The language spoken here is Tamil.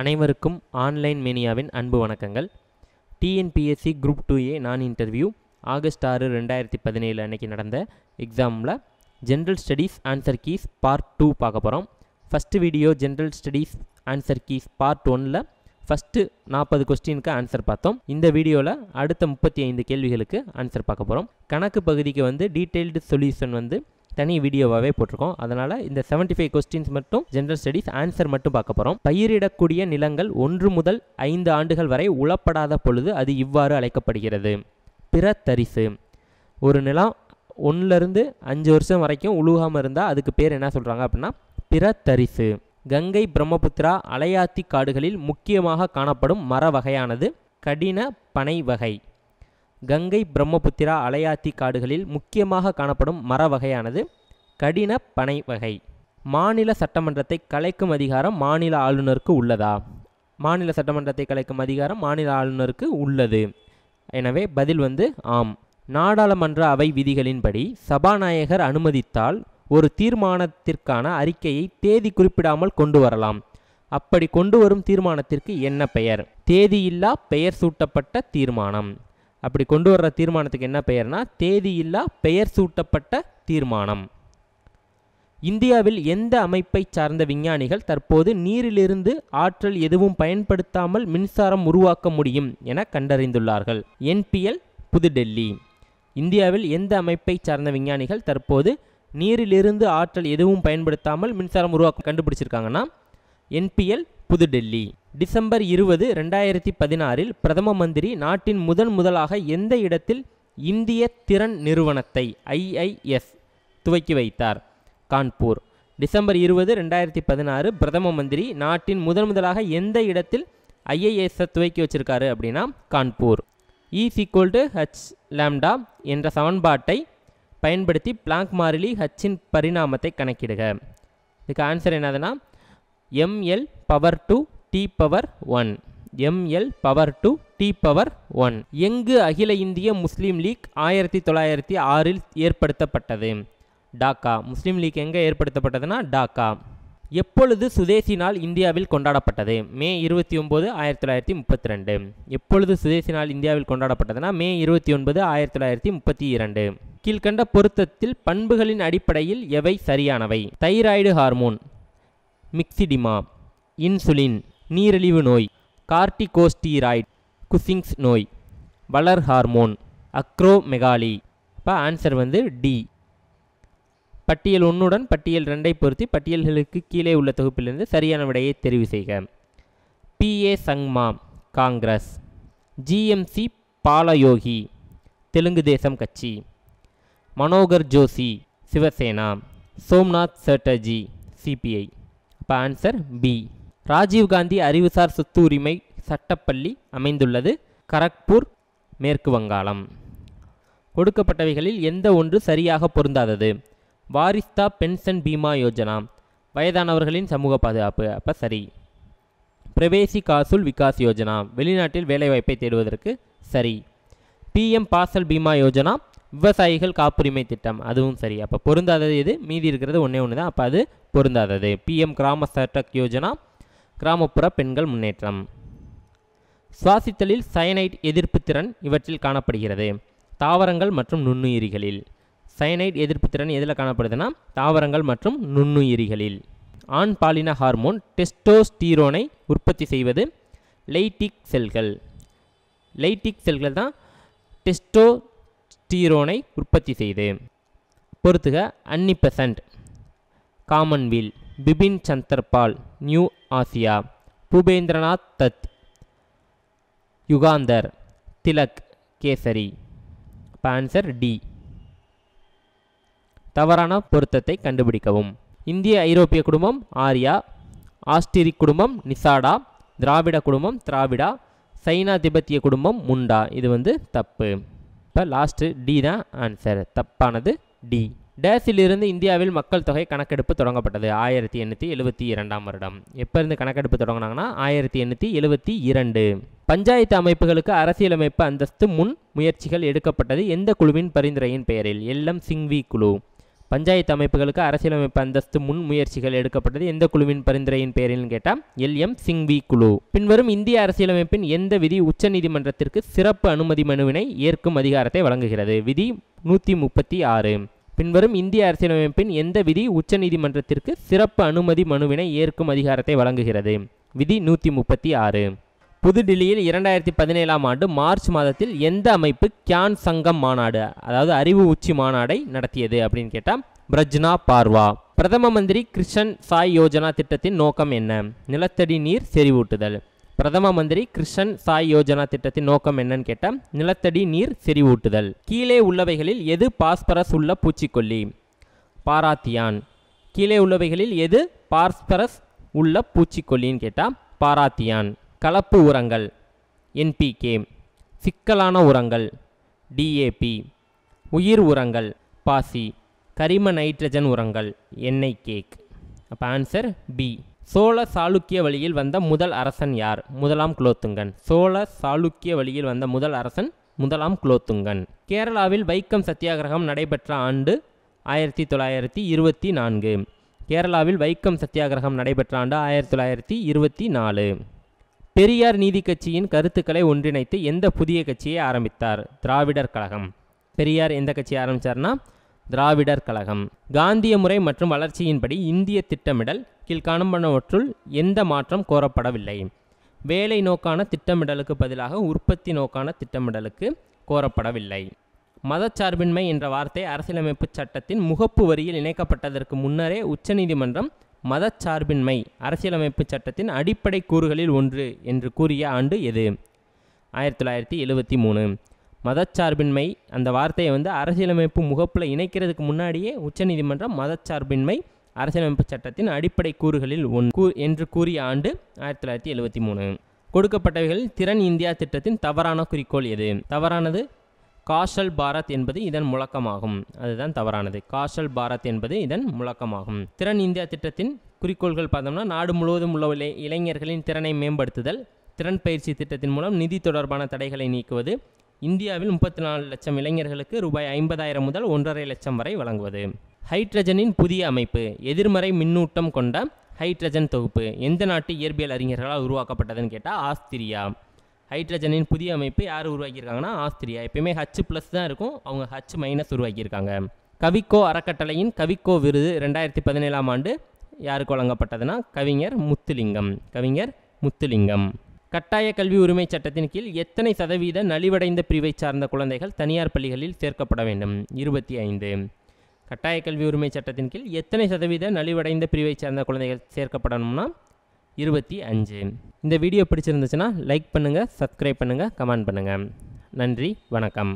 அனைவருக்கும் ஆன்லைன் மேனியாவின் அன்பு வணக்கங்கள். டிஎன்பிஎஸ்சி குரூப் டூ ஏ நான் இன்டர்வியூ ஆகஸ்ட் ஆறு ரெண்டாயிரத்தி பதினேழு அன்னைக்கு நடந்த எக்ஸாமில் general studies answer keys part two பார்க்க போகிறோம் first video general studies answer keys part ஒனில் ஃபஸ்ட்டு நாற்பது கொஸ்டினுக்கு ஆன்சர் பார்த்தோம். இந்த வீடியோவில் அடுத்த முப்பத்தி ஐந்து கேள்விகளுக்கு ஆன்சர் பார்க்க போகிறோம் கணக்கு பகுதிக்கு வந்து டீட்டெயில்டு சொல்யூஷன் வந்து தனி வீடியோவாகவே போட்டிருக்கோம். அதனால் இந்த 75 ஃபைவ் கொஸ்டின்ஸ் மட்டும் ஜென்ரல் ஸ்டடீஸ் ஆன்சர் மட்டும் பார்க்க போகிறோம் பயிரிடக்கூடிய நிலங்கள் ஒன்று முதல் ஐந்து ஆண்டுகள் வரை உழப்படாத பொழுது அது இவ்வாறு அழைக்கப்படுகிறது. பிற தரிசு ஒரு நிலம் ஒன்றுலேருந்து அஞ்சு வருஷம் வரைக்கும் உழுகாமல் இருந்தால் அதுக்கு பேர் என்ன சொல்கிறாங்க அப்படின்னா பிற தரிசு கங்கை பிரம்மபுத்திரா அலையாத்தி காடுகளில் முக்கியமாக காணப்படும் மர வகையானது கடின பனை வகை. கங்கை பிரம்மபுத்திரா அலையாத்தி காடுகளில் முக்கியமாக காணப்படும் மர வகையானது கடின பனை வகை. மாநில சட்டமன்றத்தை கலைக்கும் அதிகாரம் மாநில ஆளுநருக்கு உள்ளதா? மாநில சட்டமன்றத்தை கலைக்கும் அதிகாரம் மாநில ஆளுநருக்கு உள்ளது. எனவே பதில் வந்து ஆம். நாடாளுமன்ற அவை விதிகளின்படி சபாநாயகர் அனுமதித்தால் ஒரு தீர்மானத்திற்கான அறிக்கையை தேதி குறிப்பிடாமல் கொண்டு வரலாம். அப்படி கொண்டு வரும் தீர்மானத்திற்கு என்ன பெயர்? தேதியில்லா பெயர் சூட்டப்பட்ட தீர்மானம். அப்படி கொண்டு வர்ற தீர்மானத்துக்கு என்ன பெயர்னா தேதியில்லா பெயர் சூட்டப்பட்ட தீர்மானம். இந்தியாவில் எந்த அமைப்பை சார்ந்த விஞ்ஞானிகள் தற்போது நீரிலிருந்து ஆற்றல் எதுவும் பயன்படுத்தாமல் மின்சாரம் உருவாக்க முடியும் என கண்டறிந்துள்ளார்கள். என்பிஎல் புதுடெல்லி. இந்தியாவில் எந்த அமைப்பை சார்ந்த விஞ்ஞானிகள் தற்போது நீரிலிருந்து ஆற்றல் எதுவும் பயன்படுத்தாமல் மின்சாரம் உருவாக்க கண்டுபிடிச்சிருக்காங்கன்னா என்பிஎல் புதுடெல்லி. டிசம்பர் இருபது ரெண்டாயிரத்தி பதினாறில் பிரதம மந்திரி நாட்டின் முதன் முதலாக எந்த இடத்தில் இந்திய திறன் நிறுவனத்தை ஐஐஎஸ் துவக்கி வைத்தார்? கான்பூர். டிசம்பர் இருபது ரெண்டாயிரத்தி பதினாறு பிரதம மந்திரி நாட்டின் முதன் முதலாக எந்த இடத்தில் ஐஐஎஸ்ஸை துவக்கி வச்சிருக்காரு அப்படின்னா Kanpur. Is equal to H lambda என்ற சமன்பாட்டை பயன்படுத்தி பிளாங்க் மாறிலி ஹச்சின் பரிணாமத்தை கணக்கிடுக. இதுக்கு ஆன்சர் என்னதுன்னா ML power two D power one ML power two D power one எங்கு அகில இந்திய முஸ்லீம் லீக் ஆயிரத்தி தொள்ளாயிரத்தி ஆறில் ஏற்படுத்தப்பட்டது? டாக்கா. முஸ்லீம் லீக் எங்கே ஏற்படுத்தப்பட்டதுன்னா டாக்கா. எப்பொழுது சுதேசி நாள் இந்தியாவில் கொண்டாடப்பட்டது? மே இருபத்தி ஒன்பது ஆயிரத்தி தொள்ளாயிரத்தி முப்பத்தி ரெண்டு எப்பொழுது சுதேசி நாள் இந்தியாவில் கொண்டாடப்பட்டதுன்னா மே இருபத்தி ஒன்பது ஆயிரத்தி தொள்ளாயிரத்தி முப்பத்தி இரண்டு கீழ்கண்ட பொருத்தத்தில் பண்புகளின் அடிப்படையில் எவை சரியானவை? தைராய்டு ஹார்மோன் மிக்சிடிமா இன்சுலின் நீரிழிவு நோய் கார்டிகோஸ்டீராய்ட் குசிங்ஸ் நோய் வளர் ஹார்மோன் அக்ரோமெகாலி. இப்போ ஆன்சர் வந்து டி பட்டியல் ஒன்றுடன் பட்டியல் ரெண்டை பொருத்தி பட்டியல்களுக்கு கீழே உள்ள தொகுப்பிலிருந்து சரியான விடையை தெரிவு செய்க. பிஏ சங்மா காங்கிரஸ். ஜிஎம்சி பாலயோகி தெலுங்கு தேசம் கட்சி. மனோகர் ஜோஷி சிவசேனா. சோம்நாத் சட்டர்ஜி சிபிஐ அப்போ ஆன்சர் பி ராஜீவ்காந்தி அறிவுசார் சொத்து உரிமை சட்டப்பள்ளி அமைந்துள்ளது. கரக்பூர் மேற்கு வங்காளம். கொடுக்கப்பட்டவைகளில் எந்த ஒன்று சரியாக பொருந்தாதது? வாரிஸ்தா பென்ஷன் பீமா யோஜனா. வயதானவர்களின் சமூக பாதுகாப்பு அப்போ சரி. பிரவேசி காசுல் விகாஸ் யோஜனா. வெளிநாட்டில் வேலைவாய்ப்பை தேடுவதற்கு சரி. பிஎம் பாசல் பீமா யோஜனா. விவசாயிகள் காப்புரிமை திட்டம் அதுவும் சரி. அப்போ பொருந்தாதது எது? மீதி இருக்கிறது ஒன்றே ஒன்று தான் அப்போ அது பொருந்தாதது. பிஎம் கிராம சட்டக் யோஜனா. கிராமப்புற பெண்கள் முன்னேற்றம். சுவாசித்தலில் சயனைட் எதிர்ப்பு திறன் இவற்றில் காணப்படுகிறது. தாவரங்கள் மற்றும் நுண்ணுயிரிகளில். சயனைட் எதிர்ப்பு திறன் எதில் காணப்படுதுன்னா தாவரங்கள் மற்றும் நுண்ணுயிரிகளில். ஆண் பாலின ஹார்மோன் டெஸ்டோஸ்டீரோனை உற்பத்தி செய்வது லைட்டிக் செல்கள். லைட்டிக் செல்கள் தான் டெஸ்டோஸ்டீரோனை உற்பத்தி செய்து. பொறுத்துக Annie Besant Commonweal. Bipin Chandrapal new Asia. Bhupendranath Datta. Yugantar Tilak kesari. இப்போ ஆன்சர் டி தவறான பொருத்தத்தை கண்டுபிடிக்கவும். இந்திய ஐரோப்பிய குடும்பம் ஆர்யா. ஆஸ்டிரிக் குடும்பம் நிசாடா. திராவிட குடும்பம் திராவிடா. சைனா திபெத்திய குடும்பம் முண்டா. இது வந்து தப்பு. இப்போ லாஸ்ட்டு டி தான் ஆன்சர் தப்பானது டி டேஸிலிருந்து இந்தியாவில் மக்கள் தொகை கணக்கெடுப்பு தொடங்கப்பட்டது. ஆயிரத்தி எண்ணூற்றி எழுபத்தி இரண்டாம் வருடம். எப்போ இருந்து கணக்கெடுப்பு தொடங்கினாங்கன்னா ஆயிரத்தி எண்ணூற்றி எழுபத்தி இரண்டு. பஞ்சாயத்து அமைப்புகளுக்கு அரசியலமைப்பு அந்தஸ்து முன் முயற்சிகள் எடுக்கப்பட்டது எந்த குழுவின் பரிந்துரையின் பெயரில்? எல்எம் சிங்வி குழு. பஞ்சாயத்து அமைப்புகளுக்கு அரசியலமைப்பு அந்தஸ்து முன் முயற்சிகள் எடுக்கப்பட்டது எந்த குழுவின் பரிந்துரையின் பேரில்னு கேட்டால் எல் எம் சிங்வி குழு. பின்வரும் இந்திய அரசியலமைப்பின் எந்த விதி உச்சநீதிமன்றத்திற்கு சிறப்பு அனுமதி மனுவினை ஏற்கும் அதிகாரத்தை வழங்குகிறது. விதி நூற்றி முப்பத்தி ஆறு. பின்வரும் இந்திய அரசியலமைப்பின் எந்த விதி உச்சநீதிமன்றத்திற்கு சிறப்பு அனுமதி மனுவினை ஏற்கும் அதிகாரத்தை வழங்குகிறது? விதி நூற்றி முப்பத்தி ஆறு. புதுடில்லியில் இரண்டாயிரத்தி பதினேழாம் ஆண்டு மார்ச் மாதத்தில் எந்த அமைப்பு கியான் சங்கம் மாநாடு அதாவது அறிவு உச்சி மாநாடை நடத்தியது அப்படின்னு கேட்டால் பிரஜ்னா பார்வா. பிரதம மந்திரி கிருஷன் சாய் யோஜனா திட்டத்தின் நோக்கம் என்ன? நிலத்தடி நீர் செறிவூட்டுதல். பிரதம மந்திரி கிருஷ்ணன் சாய் யோஜனா திட்டத்தின் நோக்கம் என்னன்னு கேட்டால் நிலத்தடி நீர் செறிவூட்டுதல். கீழே உள்ளவைகளில் எது பாஸ்பரஸ் உள்ள பூச்சிக்கொல்லி? பாராத்தியான். கீழே உள்ளவைகளில் எது பாஸ்பரஸ் உள்ள பூச்சிக்கொல்லின்னு கேட்டால் பாராத்தியான். கலப்பு உரங்கள். என்பிகே. சிக்கலான உரங்கள். டிஏபி. உயிர் உரங்கள். பாசி. கரிம நைட்ரஜன் உரங்கள். எண்ணெய் கேக். அப்போ ஆன்சர் பி சோழ சாளுக்கிய வழியில் வந்த முதல் அரசன் யார்? முதலாம் குலோத்துங்கன். சோழ சாளுக்கிய வழியில் வந்த முதல் அரசன் முதலாம் குலோத்துங்கன். கேரளாவில் வைக்கம் சத்தியாகிரகம் நடைபெற்ற ஆண்டு ஆயிரத்தி தொள்ளாயிரத்தி இருபத்தி நான்கு. கேரளாவில் வைக்கம் சத்தியாகிரகம் நடைபெற்ற ஆண்டு ஆயிரத்தி தொள்ளாயிரத்தி இருபத்தி நாலு. பெரியார் நீதி கட்சியின் கருத்துக்களை ஒன்றிணைத்து எந்த புதிய கட்சியை ஆரம்பித்தார்? திராவிடர் கழகம். பெரியார் எந்த கட்சியை ஆரம்பித்தார்னா திராவிடர் கழகம். காந்திய முறை மற்றும் வளர்ச்சியின்படி இந்திய திட்டமிடல் கீழ்காணப்பனவற்றுள் எந்த மாற்றம் கோரப்படவில்லை. வேலை நோக்கான திட்டமிடலுக்கு பதிலாக உற்பத்தி நோக்கான திட்டமிடலுக்கு கோரப்படவில்லை. மதச்சார்பின்மை என்ற வார்த்தை அரசியலமைப்பு சட்டத்தின் முகப்பு வரியில் இணைக்கப்பட்டதற்கு முன்னரே உச்சநீதிமன்றம் மதச்சார்பின்மை அரசியலமைப்பு சட்டத்தின் அடிப்படை கூறுகளில் ஒன்று என்று கூறிய ஆண்டு எது? ஆயிரத்தி தொள்ளாயிரத்தி எழுவத்தி மூணு. மதச்சார்பின்மை. அந்த வார்த்தையை வந்து அரசியலமைப்பு முகப்பில் இணைக்கிறதுக்கு முன்னாடியே உச்சநீதிமன்றம் மதச்சார்பின்மை அரசியலமைப்பு சட்டத்தின் அடிப்படை கூறுகளில் ஒன் கூ என்று கூறிய ஆண்டு ஆயிரத்தி தொள்ளாயிரத்தி எழுபத்தி மூணு. கொடுக்கப்பட்டவைகளில் திறன் இந்தியா திட்டத்தின் தவறான குறிக்கோள் எது? தவறானது காஷல் பாரத் என்பது இதன் முழக்கமாகும். அதுதான் தவறானது. காஷல் பாரத் என்பது இதன் முழக்கமாகும். திறன் இந்தியா திட்டத்தின் குறிக்கோள்கள் பார்த்தோம்னா நாடு முழுவதும் உள்ள இளைஞர்களின் திறனை மேம்படுத்துதல் திறன் பயிற்சி திட்டத்தின் மூலம் நிதி தொடர்பான தடைகளை நீக்குவது இந்தியாவில் முப்பத்தி நாலு லட்சம் இளைஞர்களுக்கு ரூபாய் ஐம்பதாயிரம் முதல் ஒன்றரை லட்சம் வரை வழங்குவது. ஹைட்ரஜனின் புதிய அமைப்பு எதிர்மறை மின்னூட்டம் கொண்ட ஹைட்ரஜன் தொகுப்பு எந்த நாட்டு இயற்பியல் அறிஞர்களால் உருவாக்கப்பட்டதுன்னு கேட்டால் ஆஸ்திரியா. ஹைட்ரஜனின் புதிய அமைப்பு யார் உருவாக்கியிருக்காங்கன்னா ஆஸ்திரியா. எப்பயுமே ஹச் ப்ளஸ் தான் இருக்கும் அவங்க ஹச் மைனஸ் உருவாக்கியிருக்காங்க. கவிக்கோ அறக்கட்டளையின் கவிக்கோ விருது ரெண்டாயிரத்தி பதினேழாம் ஆண்டு யாருக்கு வழங்கப்பட்டதுன்னா கவிஞர் முத்துலிங்கம். கவிஞர் முத்துலிங்கம். கட்டாய கல்வி உரிமை சட்டத்தின் கீழ் எத்தனை சதவீத நலிவடைந்த பிரிவை சார்ந்த குழந்தைகள் தனியார் பள்ளிகளில் சேர்க்கப்பட வேண்டும்? இருபத்தி ஐந்து. கட்டாய கல்வி உரிமை சட்டத்தின் கீழ் எத்தனை சதவீத நலிவடைந்த பிரிவை சார்ந்த குழந்தைகள் சேர்க்கப்படணும்னா? இருபத்தி அஞ்சு. இந்த வீடியோ பிடிச்சிருந்துச்சுன்னா லைக் பண்ணுங்கள் சப்ஸ்கிரைப் பண்ணுங்கள் கமெண்ட் பண்ணுங்கள் நன்றி வணக்கம்.